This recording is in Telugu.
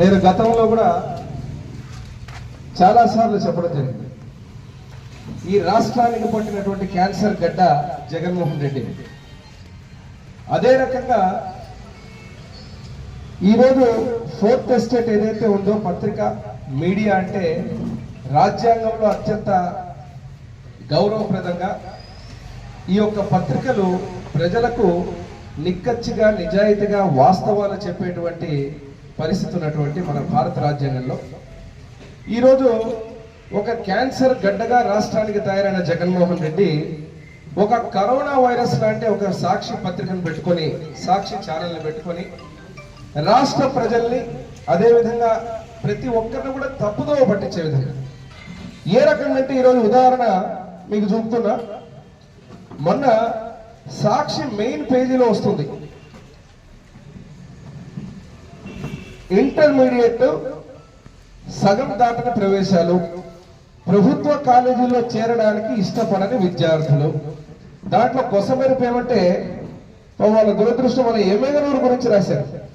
నేను గతంలో కూడా చాలాసార్లు చెప్పడం జరిగింది. ఈ రాష్ట్రానికి పట్టినటువంటి క్యాన్సర్ గడ్డ జగన్మోహన్ రెడ్డి. అదే రకంగా ఈరోజు ఫోర్త్ ఎస్టేట్ ఏదైతే ఉందో పత్రిక మీడియా అంటే రాజ్యాంగంలో అత్యంత గౌరవప్రదంగా ఈ యొక్క పత్రికలు ప్రజలకు నిక్కచ్చిగా నిజాయితీగా వాస్తవాలు చెప్పేటువంటి పరిస్థితి ఉన్నటువంటి మన భారత రాజ్యాంగంలో. ఈరోజు ఒక క్యాన్సర్ గడ్డగా రాష్ట్రానికి తయారైన జగన్మోహన్ రెడ్డి ఒక కరోనా వైరస్ లాంటి ఒక సాక్షి పత్రికను పెట్టుకొని సాక్షి ఛానల్ని పెట్టుకొని రాష్ట్ర ప్రజల్ని అదేవిధంగా ప్రతి ఒక్కరిని కూడా తప్పుదోవ పట్టించే విధంగా. ఏ రకంగా అంటే ఈరోజు ఉదాహరణ మీకు చూపుతున్నా. మొన్న సాక్షి మెయిన్ పేజీలో వస్తుంది. ఇంటర్మీడియట్ సగం దాటిన ప్రవేశాలు ప్రభుత్వ కాలేజీల్లో చేరడానికి ఇష్టపడని విద్యార్థులు. దాంట్లో కొసమెరుపు ఏమంటే వాళ్ళ దురదృష్టం మన ఎమ్మెగనూరు గురించి రాశారు?